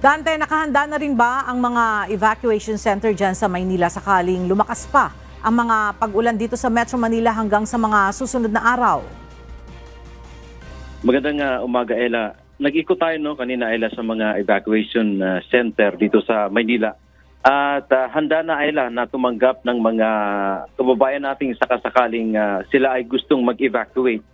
Dante, nakahanda na rin ba ang mga evacuation center dyan sa Maynila sakaling lumakas pa ang mga pag-ulan dito sa Metro Manila hanggang sa mga susunod na araw? Magandang uh, umaga, Ella. Nag-ikot tayo no, kanina, Ella, sa mga evacuation uh, center dito sa Maynila. At uh, handa na, Ella, na tumanggap ng mga kababayan nating sakasakaling uh, sila ay gustong mag-evacuate.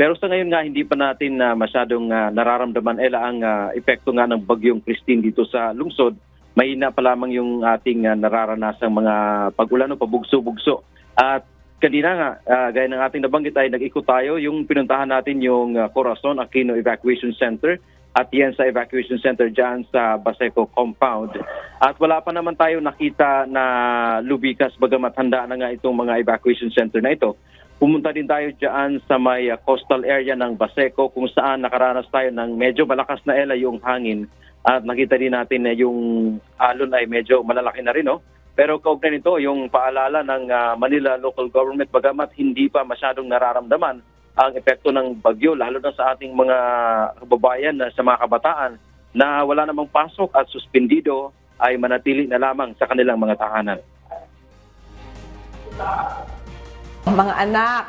Pero sa ngayon nga, hindi pa natin uh, masyadong uh, nararamdaman, Ella, ang uh, epekto nga ng bagyong Christine dito sa lungsod. Mahina pa lamang yung ating uh, nararanasang mga pag-ulan o pabugso-bugso. At kanina nga, ah, gaya ng ating nabanggit ay nag-ikot tayo, yung pinuntahan natin yung ah, Corazon Aquino Evacuation Center at yan sa evacuation center dyan sa Baseco Compound. At wala pa naman tayo nakita na lubikas bagamat handa na nga itong mga evacuation center na ito. Pumunta din tayo dyan sa may ah, coastal area ng Baseco kung saan nakaranas tayo ng medyo malakas na ela yung hangin at nakita din natin na yung alon ay medyo malalaki na rin. No? Pero kaugnay nito, yung paalala ng ah, Manila Local Government, bagamat hindi pa masyadong nararamdaman ang epekto ng bagyo, lalo na sa ating mga kababayan, na sa mga kabataan, na wala namang pasok at suspendido, ay manatili na lamang sa kanilang mga tahanan. Mga anak,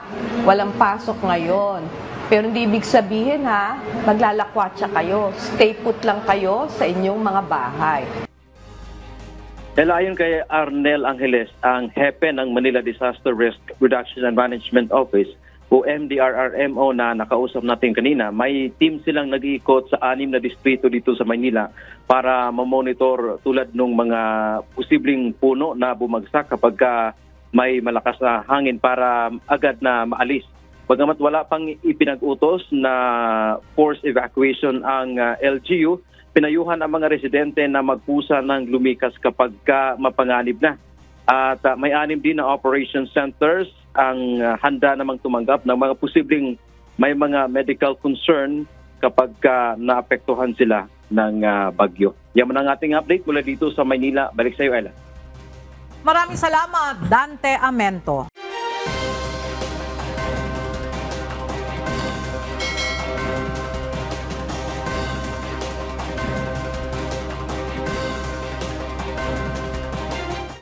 walang pasok ngayon. Pero hindi ibig sabihin ha, maglalakwatsa kayo. Stay put lang kayo sa inyong mga bahay. Dahil ayon kay Arnel Angeles, ang hepe ng Manila Disaster Risk Reduction and Management Office o MDRRMO na nakausap natin kanina, may team silang nag-iikot sa anim na distrito dito sa Manila para mamonitor tulad ng mga posibleng puno na bumagsak kapag ka may malakas na hangin para agad na maalis. Bagamat wala pang ipinag-utos na force evacuation ang uh, LGU, pinayuhan ang mga residente na magpusa ng lumikas kapag ka mapanganib na. At uh, may anim din na operation centers ang uh, handa namang tumanggap ng mga posibleng may mga medical concern kapag ka naapektuhan sila ng uh, bagyo. Yan ang ating update mula dito sa Maynila. Balik sa iyo, Ella. Maraming salamat, Dante Amento.